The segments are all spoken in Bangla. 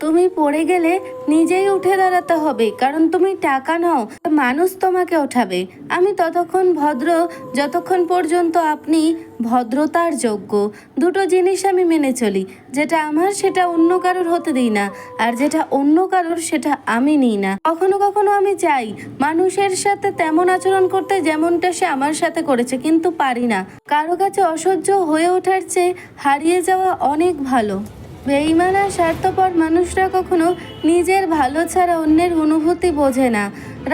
তুমি পড়ে গেলে নিজেই উঠে দাঁড়াতে হবে, কারণ তুমি টাকা নাও, মানুষ তোমাকে ওঠাবে। আমি ততক্ষণ ভদ্র, যতক্ষণ পর্যন্ত আপনি ভদ্রতার যোগ্য। দুটো জিনিস আমি মেনে চলি, যেটা আমার, সেটা অন্য কারোর হতে দিই না, আর যেটা অন্য কারোর, সেটা আমি নিই না। কখনো কখনো আমি চাই, মানুষের সাথে তেমন আচরণ করতে যেমনটা সে আমার সাথে করেছে, কিন্তু পারি না। কারও কাছে অসহ্য হয়ে ওঠার চেয়ে হারিয়ে যাওয়া অনেক ভালো। বেইমান স্বার্থপর মানুষরা কখনো নিজের ভালো ছাড়া অন্যের অনুভূতি বোঝে না।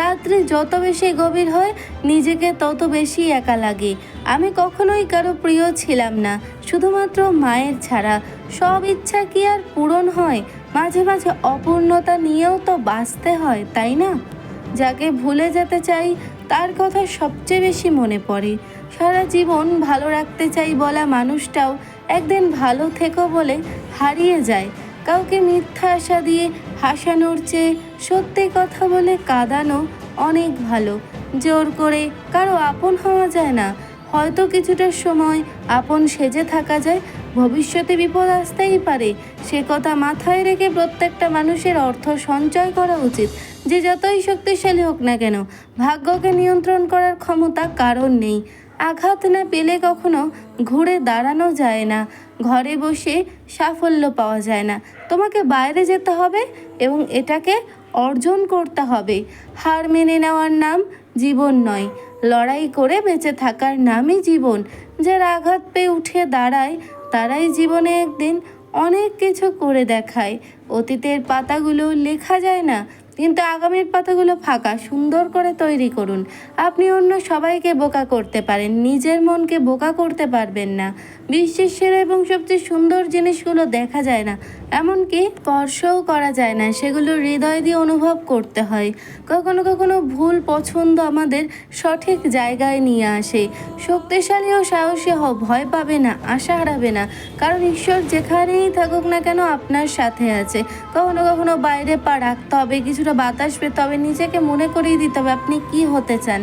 রাত্রি যত বেশি গভীর হয়, নিজেকে তত বেশি একা লাগে। আমি কখনোই কারও প্রিয় ছিলাম না, শুধুমাত্র মায়ের ছাড়া। সব ইচ্ছা কি আর পূরণ হয়? মাঝে মাঝে অপূর্ণতা নিয়েও তো বাঁচতে হয়, তাই না? যাকে ভুলে যেতে চাই, তার কথা সবচেয়ে বেশি মনে পড়ে। সারা জীবন ভালো রাখতে চাই বলা মানুষটাও একদিন ভালো থেকো বলে হারিয়ে যায়। কাউকে মিথ্যা আশা দিয়ে হাসানোর চেয়ে সত্যি কথা বলে কাঁদানো অনেক ভালো। জোর করে কারও আপন হওয়া যায় না। হয়তো কিছুটা সময় আপন সেজে থাকা যায়, ভবিষ্যতে বিপদ আসতেই পারে। সে কথা মাথায় রেখে প্রত্যেকটা মানুষের অর্থ সঞ্চয় করা উচিত। যে যতই শক্তিশালী হোক না কেন, ভাগ্যকে নিয়ন্ত্রণ করার ক্ষমতা কারণ নেই। আঘাত না পেলে কখনো ঘুরে দাঁড়ানো যায় না। ঘরে বসে সাফল্য পাওয়া যায় না। তোমাকে বাইরে যেতে হবে এবং এটাকে অর্জন করতে হবে। হার মেনে নেওয়ার নাম জীবন নয়। লড়াই করে বেঁচে থাকার নামই জীবন। যারা আঘাত পেয়ে উঠে দাঁড়ায়, তারাই জীবনে একদিন অনেক কিছু করে দেখায়। অতীতের পাতাগুলো লেখা যায় না। কিন্তু আগামীর পাতাগুলো ফাঁকা, সুন্দর করে তৈরি করুন। আপনি অন্য সবাইকে বোকা করতে পারেন, নিজের মনকে বোকা করতে পারবেন না। বিশ্বের সেরা এবং সবচেয়ে সুন্দর জিনিসগুলো দেখা যায় না, এমনকি স্পর্শও করা যায় না, সেগুলো হৃদয় দিয়ে অনুভব করতে হয়। কখনো কখনো ভুল পছন্দ আমাদের সঠিক জায়গায় নিয়ে আসে। শক্তিশালী ও সাহসী হও, ভয় পাবে না, আশা হারাবে না, কারণ ঈশ্বর যেখানেই থাকুক না কেন আপনার সাথে আছে। কখনো কখনো বাইরে পা রাখতে হবে কিছুটা বাতাস পেতে তবে নিজেকে মনে করিয়ে দিতে হবে আপনি কি হতে চান।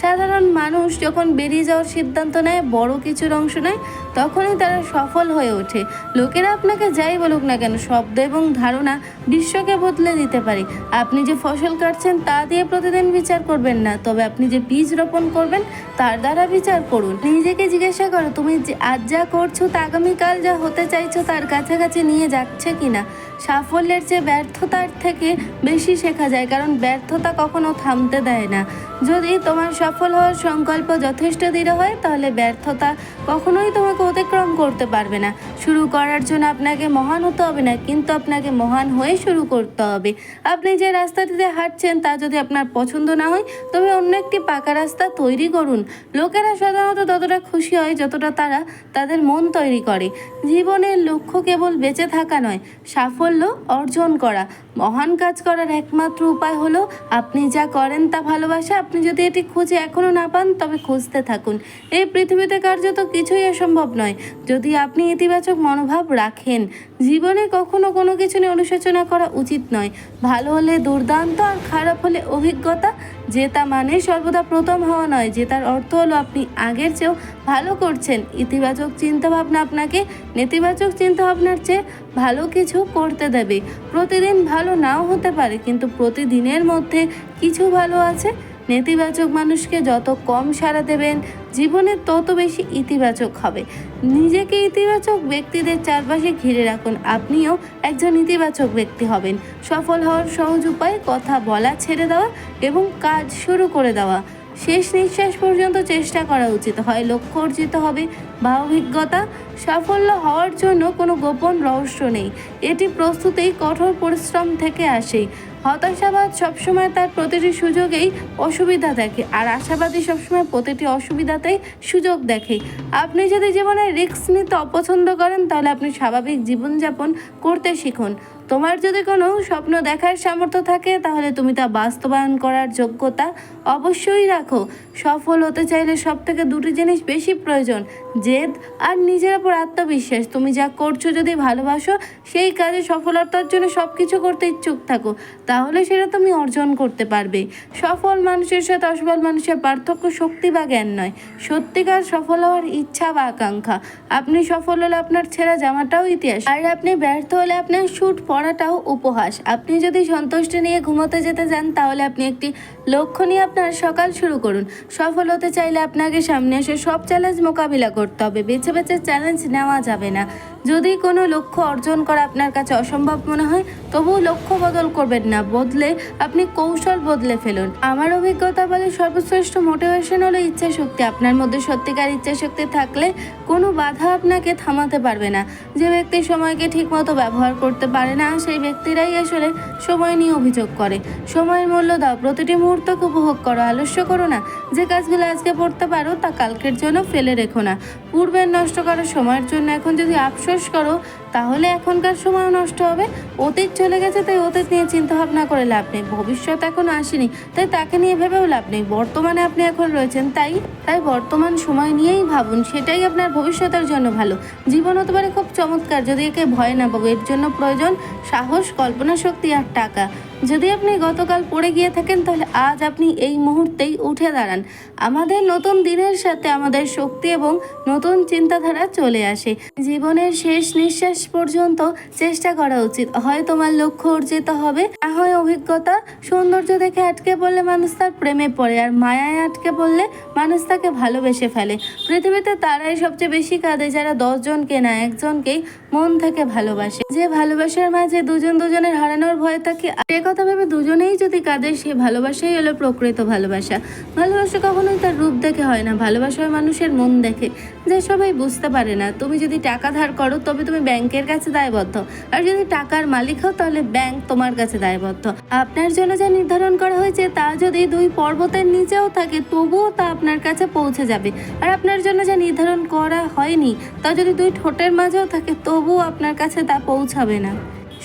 সাধারণ মানুষ যখন বেরিয়ে যাওয়ার সিদ্ধান্ত নেয়, বড় কিছুর অংশ নেয়, তখনই তারা সফল হয়ে ওঠে। লোকেরা আপনাকে যাই বলুক না কেন, শব্দ এবং ধারণা বিশ্বকে বদলে দিতে পারি। আপনি যে ফসল কাটছেন তা দিয়ে প্রতিদিন বিচার করবেন না, তবে আপনি যে বীজ রোপণ করবেন তার দ্বারা বিচার করুন। নিজেকে জিজ্ঞাসা করো, তুমি আজ যা করছ তা আগামীকাল যা হতে চাইছো তার কাছাকাছি নিয়ে যাচ্ছে কিনা? সাফল্যের চেয়ে ব্যর্থতার থেকে বেশি শেখা যায়, কারণ ব্যর্থতা কখনো থামতে দেয় না। যদি তোমার সফল হওয়ার সংকল্প যথেষ্ট দৃঢ় হয়, তাহলে ব্যর্থতা কখনোই তোমাকে অতিক্রম করতে পারবে না। শুরু করার জন্য আপনাকে মহান হতে হবে না, কিন্তু আপনাকে মহান হয়ে শুরু করতে হবে। আপনি যে রাস্তাটিতে হাঁটছেন তা যদি আপনার পছন্দ না হয়, তবে অন্য একটি পাকা রাস্তা তৈরি করুন। লোকেরা সাধারণত ততটা খুশি হয় যতটা তারা তাদের মন তৈরি করে। জীবনের লক্ষ্য কেবল বেঁচে থাকা নয়, সাফল্য অর্জন করা। মহান কাজ করার একমাত্র উপায় হলো আপনি যা করেন তা ভালোবাসা। আপনি যদি এটি খুঁজে এখনও না পান, তবে খুঁজতে থাকুন। এই পৃথিবীতে কার্যত কিছুই অসম্ভব নয়। যদি আপনি ইতিবাচক মনোভাব রাখেন জীবনে কখনো কোনো কিছু নিয়ে অনুশোচনা করা উচিত নয়। ভালো হলে দুর্দান্ত আর খারাপ হলে অভিজ্ঞতা, জেতা মানে সর্বদা প্রথম হওয়া নয়। জেতার অর্থ হলো আপনি আগের চেয়েও ভালো করছেন। ইতিবাচক চিন্তাভাবনা আপনাকে নেতিবাচক চিন্তাভাবনার চেয়ে ভালো কিছু করতে দেবে। প্রতিদিন ভালো নাও হতে পারে, কিন্তু প্রতিদিনের মধ্যে কিছু ভালো আছে নেতিবাচক মানুষকে যত কম সাড়া দেবেন জীবনে তত বেশি ইতিবাচক হবে। নিজেকে ইতিবাচক ব্যক্তিদের চারপাশে ঘিরে রাখুন। আপনিও একজন ইতিবাচক ব্যক্তি হবেন। সফল হওয়ার সহজ উপায় কথা বলা ছেড়ে দেওয়া এবং কাজ শুরু করে দেওয়া। শেষ নিঃশ্বাস পর্যন্ত চেষ্টা করা উচিত। হয় লক্ষ্য অর্জিত হবে, বা অভিজ্ঞতা। সাফল্য হওয়ার জন্য কোনো গোপন রহস্য নেই। এটি প্রস্তুতেই কঠোর পরিশ্রম থেকে আসে। হতাশাবাদ সবসময় তার প্রতিটি সুযোগেই অসুবিধা দেখে, আর আশাবাদী সবসময় প্রতিটি অসুবিধাতেই সুযোগ দেখে। আপনি যদি জীবনে রিস্ক নিতে অপছন্দ করেন, তাহলে আপনি স্বাভাবিক জীবনযাপন করতে শিখুন। তোমার যদি কোনো স্বপ্ন দেখার সামর্থ্য থাকে, তাহলে তুমি তা বাস্তবায়ন করার যোগ্যতা অবশ্যই রাখো। সফল হতে চাইলে সব থেকে দুটি জিনিস বেশি প্রয়োজন, জেদ আর নিজের ওপর আত্মবিশ্বাস। তুমি যা করছ যদি ভালোবাসো, সেই কাজে সফলতার জন্য সব কিছু করতে ইচ্ছুক থাকো। তাহলে সেটা তুমি অর্জন করতে পারবে। সফল মানুষের সাথে অসফল মানুষের পার্থক্য শক্তি বা জ্ঞান নয়। সত্যিকার সফল হওয়ার ইচ্ছা বা আকাঙ্ক্ষা। আপনি সফল হলে আপনার ছেঁড়া জামাটাও ইতিহাস। আর আপনি ব্যর্থ হলে আপনার শ্যুট পরাটাও উপহাস। আপনি যদি সন্তুষ্টি নিয়ে ঘুমোতে যেতে চান তাহলে আপনি একটি লক্ষ্য নিয়ে আপনার সকাল শুরু করুন। সফল হতে চাইলে আপনাকে সামনে এসে সব চ্যালেঞ্জ মোকাবিলা করতে হবে। বেছে বেছে চ্যালেঞ্জ নেওয়া যাবে না। যদি কোনো লক্ষ্য অর্জন করা আপনার কাছে অসম্ভব মনে হয়, তবুও লক্ষ্য বদল করবেন না। বদলে আপনি কৌশল বদলে ফেলুন। আমার অভিজ্ঞতা বলে সর্বশ্রেষ্ঠ মোটিভেশন হলো ইচ্ছা শক্তি। আপনার মধ্যে সত্যিকার ইচ্ছা শক্তি থাকলে কোনো বাধা আপনাকে থামাতে পারবে না। যে ব্যক্তি সময়কে ঠিকমতো ব্যবহার করতে পারে না, সেই ব্যক্তিরাই আসলে সময় নিয়ে অভিযোগ করে। সময়ের মূল্য দাও। প্রতিটি মুহূর্তকে উপভোগ করো, আলস্য করো না। যে কাজগুলো আজকে পড়তে পারো, তা কালকের জন্য ফেলে রেখো না। পূর্বের নষ্ট করার সময়ের জন্য এখন যদি আফসোস করো তাহলে এখনকার সময় নষ্ট হবে। অতীত চলে গেছে, তাই অতীত নিয়ে চিন্তা ভাবনা করে লাভ নেই। ভবিষ্যৎ এখনও আসেনি, তাই তাকে নিয়ে ভেবেও লাভ নেই। বর্তমানে আপনি এখন রয়েছেন, তাই তাই বর্তমান সময় নিয়েই ভাবুন। সেটাই আপনার ভবিষ্যতের জন্য ভালো। জীবন হতে পারে খুব চমৎকার, যদি একে ভয় না পাবো। এর জন্য প্রয়োজন সাহস, কল্পনা শক্তি আর টাকা। যদি আপনি গতকাল পড়ে গিয়ে থাকেন, তাহলে আজ আপনি এই মুহূর্তেই উঠে দাঁড়ান। আমাদের নতুন দিনের সাথে আমাদের শক্তি এবং নতুন চিন্তাধারা চলে আসে। জীবনের শেষ নিঃশ্বাস পর্যন্ত চেষ্টা করা উচিত। হয় তোমার লক্ষ্য অর্জিত হবে হয় অভিজ্ঞতা, সৌন্দর্য দেখে আটকে পড়লে মানুষ তার প্রেমে পড়ে আর মায়ায় আটকে পড়লে মানুষ তাকে ভালোবেসে ফেলে। পৃথিবীতে তারাই সবচেয়ে বেশি কাঁদে যারা দশজনকে না একজনকেই মন থেকে ভালোবাসে। যে ভালোবাসার মাঝে দুজন দুজনের হারানোর ভয় থাকে সে কথা ভেবে দুজনেই যদি কাঁদে, সে ভালোবাসাই হলো প্রকৃত ভালোবাসা। ভালোবাসা কখনোই তার রূপ দেখে হয় না ভালোবাসা হয় মানুষের মন দেখে। যে সবাই বুঝতে পারে না, তুমি যদি টাকা ধার করো, তবে তুমি ব্যাংকের কাছে দায়বদ্ধ। আর যদি টাকার মালিক হও, তাহলে ব্যাংক তোমার কাছে দায়বদ্ধ। আপনার জন্য যা নির্ধারণ করা হয়েছে, তা যদি দুই পর্বতের নিচেও থাকে, তবুও তা আপনার কাছে পৌঁছে যাবে। আর আপনার জন্য যা নির্ধারণ করা হয়নি, তা যদি দুই ঠোঁটের মাঝেও থাকে, তবুও আপনার কাছে তা পৌঁছাবে না।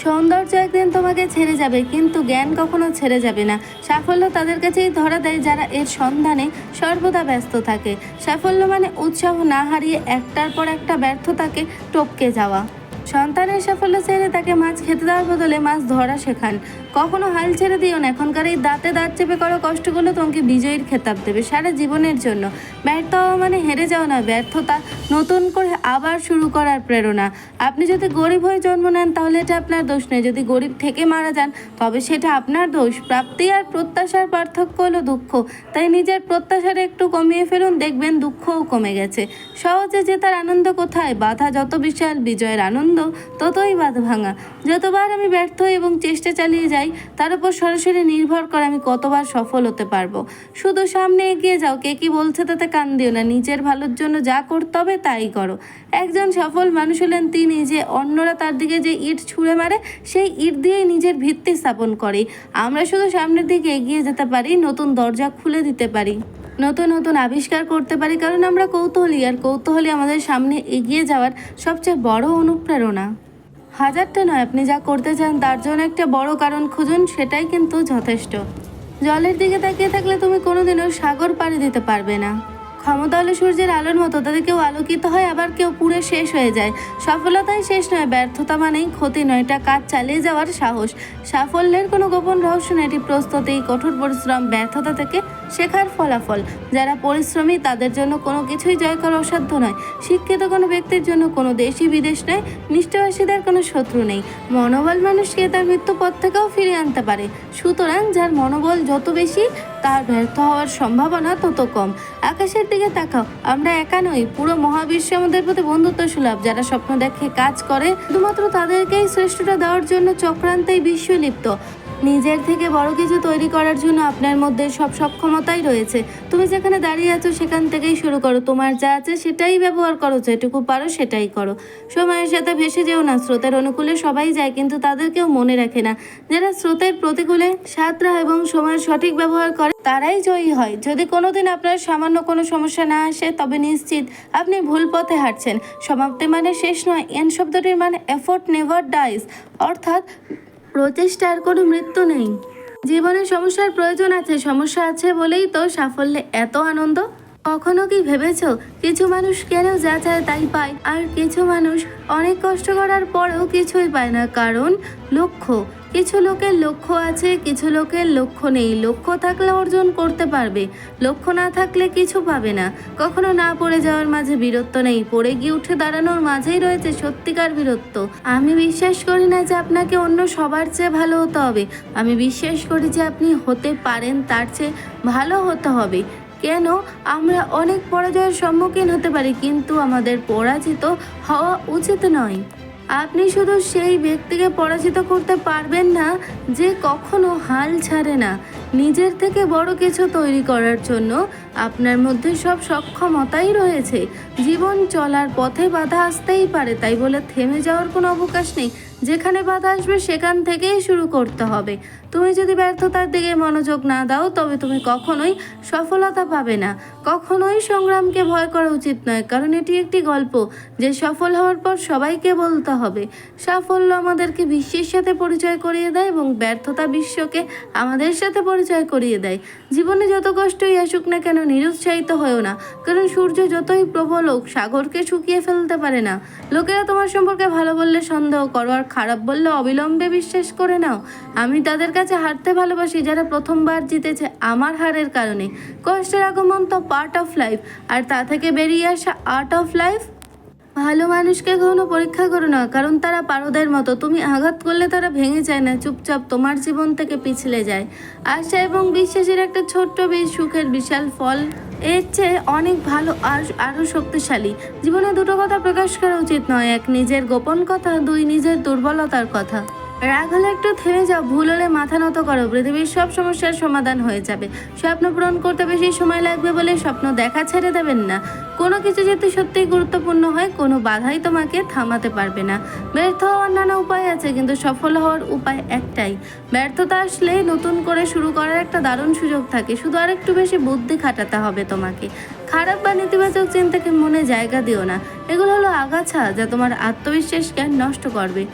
সৌন্দর্য একদিন তোমাকে ছেড়ে যাবে, কিন্তু জ্ঞান কখনো ছেড়ে যাবে না। সাফল্য তাদের কাছেই ধরা দেয় যারা এর সন্ধানে সর্বদা ব্যস্ত থাকে। সাফল্য মানে উৎসাহ না হারিয়ে একটার পর একটা ব্যর্থতাকে টপকে যাওয়া। সন্তানের সাফল্য ছেড়ে তাকে মাছ খেতে দেওয়ার বদলে মাছ ধরা শেখান। কখনো হাল ছেড়ে দিও না। এখনকার এই দাঁতে দাঁত চেপে করো কষ্টগুলো তোমাকে বিজয়ীর খেতাব দেবে সারা জীবনের জন্য। ব্যর্থ হওয়া মানে হেরে যাওয়া না। ব্যর্থতা নতুন করে আবার শুরু করার প্রেরণা। আপনি যদি গরিব হয়ে জন্ম নেন, তাহলে এটা আপনার দোষ নেই যদি গরিব থেকে মারা যান, তবে সেটা আপনার দোষ। প্রাপ্তি আর প্রত্যাশার পার্থক্য হলো দুঃখ। তাই নিজের প্রত্যাশাটা একটু কমিয়ে ফেলুন। দেখবেন দুঃখও কমে গেছে। সহজে জেতার আনন্দ কোথায়? বাধা যত বিশাল, বিজয়ের আনন্দ ততই বাধ ভাঙা। যতবার আমি ব্যর্থ এবং চেষ্টা চালিয়ে যাই তার উপর সরাসরি নির্ভর করে আমি কতবার সফল হতে পারব। শুধু সামনে এগিয়ে যাও, কে কি বলছে তাতে কান দিও না। নিজের ভালোর জন্য যা করতে হবে তাই করো। একজন সফল মানুষ হলেন তিনি যে অন্যরা তার দিকে যে ইট ছুঁড়ে মারে, সেই ইট দিয়েই নিজের ভিত্তি স্থাপন করে। আমরা শুধু সামনের দিকে এগিয়ে যেতে পারি, নতুন দরজা খুলে দিতে পারি, নতুন নতুন আবিষ্কার করতে পারি, কারণ আমরা কৌতূহলী। আর কৌতূহলী আমাদের সামনে এগিয়ে যাওয়ার সবচেয়ে বড় অনুপ্রেরণা। হাজারটা নয়, আপনি যা করতে চান তার জন্য একটা বড় কারণ খুঁজুন, সেটাই কিন্তু যথেষ্ট। জলের দিকে তাকিয়ে থাকলে তুমি কোনোদিনও সাগর পাড়ি দিতে পারবে না। ক্ষমতা হলো সূর্যের আলোর মতো তাদের কেউ আলোকিত হয়, আবার কেউ পুড়ে শেষ হয়ে যায়। সফলতাই শেষ নয়, ব্যর্থতা মানেই ক্ষতি নয়, এটা কাজ চালিয়ে যাওয়ার সাহস। সাফল্যের কোনো গোপন রহস্য নেই, এটি প্রস্তুতি, কঠোর পরিশ্রম, ব্যর্থতা থেকে শেখার ফলাফল। যারা পরিশ্রমী, তাদের জন্য কোনো কিছুই জয় করা অসাধ্য নয়। শিক্ষিত কোনো ব্যক্তির জন্য কোনো দেশি বিদেশ নয়। নিষ্ঠবাসীদের কোনো শত্রু নেই। মনোবল মানুষকে তার মৃত্যু পথ থেকেও ফিরিয়ে আনতে পারে। সুতরাং যার মনোবল যত বেশি, তার ব্যর্থ হওয়ার সম্ভাবনা তত কম। আকাশের দিকে তাকাও। আমরা একা নই। পুরো মহাবিশ্ব আমাদের প্রতি বন্ধুত্ব সুলভ যারা স্বপ্ন দেখে কাজ করে, শুধুমাত্র তাদেরকেই শ্রেষ্ঠটা দেওয়ার জন্য চক্রান্তেই বিশ্ব লিপ্ত। নিজের থেকে বড় কিছু তৈরি করার জন্য আপনার মধ্যে সব সক্ষমতাই রয়েছে। তুমি যেখানে দাঁড়িয়ে আছো সেখান থেকেই শুরু করো। তোমার যা আছে সেটাই ব্যবহার করো, যেটুকু পারো সেটাই করো। সময়ের সাথে ভেসে যেও না, স্রোতের অনুকূলে সবাই যায়, কিন্তু তাদের কেউ মনে রাখে না। যারা স্রোতের প্রতিকূলে, সাঁতরা এবং সময়ের সঠিক ব্যবহার করে, তারাই জয়ী হয়। যদি কোনোদিন আপনার সামান্য কোনো সমস্যা না আসে, তবে নিশ্চিত আপনি ভুল পথে হাঁটছেন। সমাপ্তি মানে শেষ নয়। এন শব্দটির মানে এফোর্ট নেভার ডাইস অর্থাৎ প্রচেষ্টার কোনো মৃত্যু নেই। জীবনে সমস্যার প্রয়োজন আছে, সমস্যা আছে বলেই তো সাফল্যে এত আনন্দ? কখনো কি ভেবেছ কিছু মানুষ কেন যা চায় তাই পায়? আর কিছু মানুষ অনেক কষ্ট করার পরেও কিছুই পায় না, কারণ লক্ষ্য কিছু লোকের লক্ষ্য আছে, কিছু লোকের লক্ষ্য নেই। লক্ষ্য থাকলে অর্জন করতে পারবে। লক্ষ্য না থাকলে কিছু পাবে না। কখনো না পড়ে যাওয়ার মাঝে বীরত্ব নেই। পড়ে গিয়ে উঠে দাঁড়ানোর মাঝেই রয়েছে সত্যিকার বীরত্ব। আমি বিশ্বাস করি না যে আপনাকে অন্য সবার চেয়ে ভালো হতে হবে। আমি বিশ্বাস করি যে আপনি হতে পারেন, তার চেয়ে ভালো হতে হবে। কেন? আমরা অনেক পরাজয়ের সম্মুখীন হতে পারি, কিন্তু আমাদের পরাজিত হওয়া উচিত নয়। আপনি শুধু সেই ব্যক্তিকে পরাজিত করতে পারবেন না, যে কখনো হাল ছাড়ে না। নিজের থেকে বড় কিছু তৈরি করার জন্য আপনার মধ্যে সব সক্ষমতাই রয়েছে। জীবন চলার পথে বাধা আসতেই পারে, তাই বলে থেমে যাওয়ার কোনো অবকাশ নেই। যেখানে বাধা আসবে সেখান থেকেই শুরু করতে হবে। তুমি যদি ব্যর্থতার দিকে মনোযোগ না দাও, তবে তুমি কখনোই সফলতা পাবে না। কখনোই সংগ্রামকে ভয় করা উচিত নয়, কারণ এটি একটি গল্প যে সফল হওয়ার পর সবাইকে বলতে হবে। সাফল্য আমাদেরকে বিশ্বের সাথে পরিচয় করিয়ে দেয় এবং ব্যর্থতা বিশ্বকে আমাদের সাথে পরিচয় করিয়ে দেয়। জীবনে যত কষ্টই আসুক না কেন, নিরুৎসাহিত হয়েও না, কারণ সূর্য যতই প্রবল হোক, সাগরকে শুকিয়ে ফেলতে পারে না। লোকেরা তোমার সম্পর্কে ভালো বললে সন্দেহ করো, আর খারাপ বললে অবিলম্বে বিশ্বাস করে নাও। আমি তাদের কাছে হারতে ভালোবাসি, যারা প্রথমবার জিতেছে আমার হারের কারণে। কষ্টের আগমন তো পার্ট অফ লাইফ আর তা থেকে বেরিয়ে আসা আর্ট অফ লাইফ ভালো মানুষকে কখনো পরীক্ষা করো না, কারণ তারা পারদের মতো। তুমি আঘাত করলে তারা ভেঙে যায় না, চুপচাপ তোমার জীবন থেকে পিছলে যায়। আশা এবং বিশ্বাসের একটা ছোট্ট বেশ সুখের বিশাল ফল। এর চেয়ে অনেক ভালো আর আরও শক্তিশালী। জীবনে দুটো কথা প্রকাশ করা উচিত নয়, এক নিজের গোপন কথা, দুই নিজের দুর্বলতার কথা। রাগ হলে একটু থেমে যাও, ভুল হলে মাথা নত করো। পৃথিবীর সব সমস্যার সমাধান হয়ে যাবে। স্বপ্ন পূরণ করতে বেশি সময় লাগবে বলে স্বপ্ন দেখা ছেড়ে দেবেন না। কোনো কিছু যদি সত্যিই গুরুত্বপূর্ণ হয়, কোনো বাধাই তোমাকে থামাতে পারবে না। ব্যর্থ হওয়ার নানা উপায় আছে, কিন্তু সফল হওয়ার উপায় একটাই। ব্যর্থতা আসলে নতুন করে শুরু করার একটা দারুণ সুযোগ থাকে। শুধু আর একটু বেশি বুদ্ধি খাটাতে হবে তোমাকে। খারাপ বা নেতিবাচক চিন্তাকে মনে জায়গা দিও না। এগুলো হলো আগাছা, যা তোমার আত্মবিশ্বাস জ্ঞান নষ্ট করবে।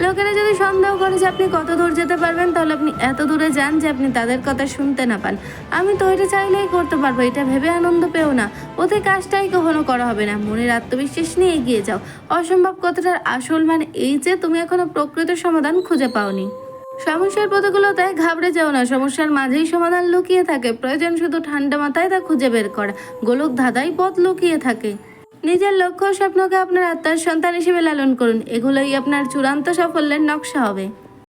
লোকেরা যদি সন্দেহ করে যে আপনি কত দূর যেতে পারবেন, তাহলে আপনি এত দূরে যান যে আপনি তাদের কথা শুনতে না পান। আমি তো এটা চাইলেই করতে পারব, এটা ভেবে আনন্দ পেও না। ওতে কাজটাই কখনো করা হবে না। মনের আত্মবিশ্বাস নিয়ে এগিয়ে যাও। অসম্ভব কথাটার আসল মানে এই যে তুমি এখনও প্রকৃত সমাধান খুঁজে পাওনি। সমস্যার প্রতিকূলতায় ঘাবড়ে যাও না। সমস্যার মাঝেই সমাধান লুকিয়ে থাকে। প্রয়োজন শুধু ঠান্ডা মাথায় তা খুঁজে বের করা। গোলক ধাঁধাই পথ লুকিয়ে থাকে। নিজের লক্ষ্য স্বপ্নকে আপনার আত্মার সন্তান হিসেবে লালন করুন। এগুলোই আপনার চূড়ান্ত সাফল্যের নকশা হবে।